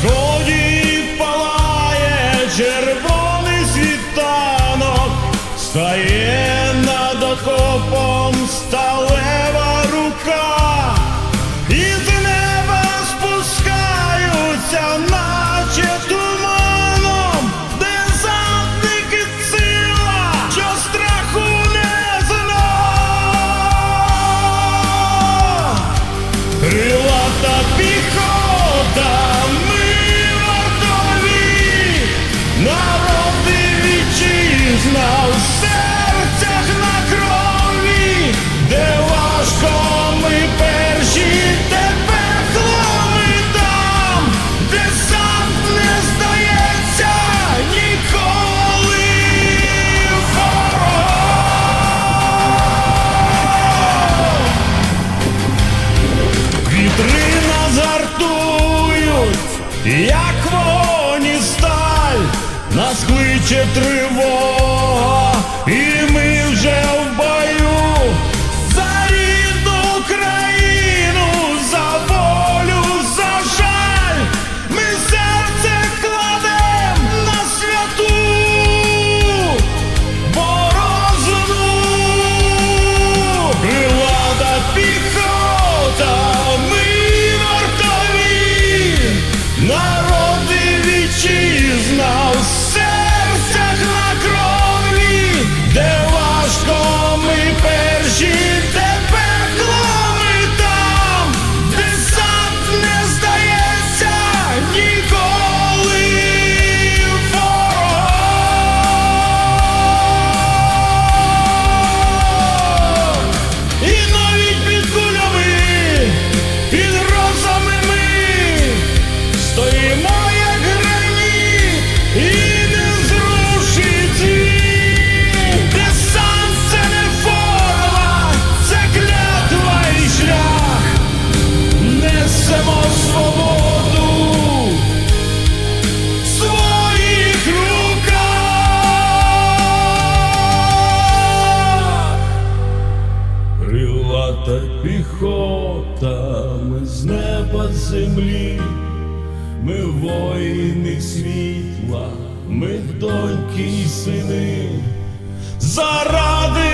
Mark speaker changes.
Speaker 1: сході палає червоний світанок, стає над окопом стало. вітри назартують, як вогоні сталь, нас кличе тривога. та піхота, ми з неба землі, ми воїни світла, ми доньки й сини. Заради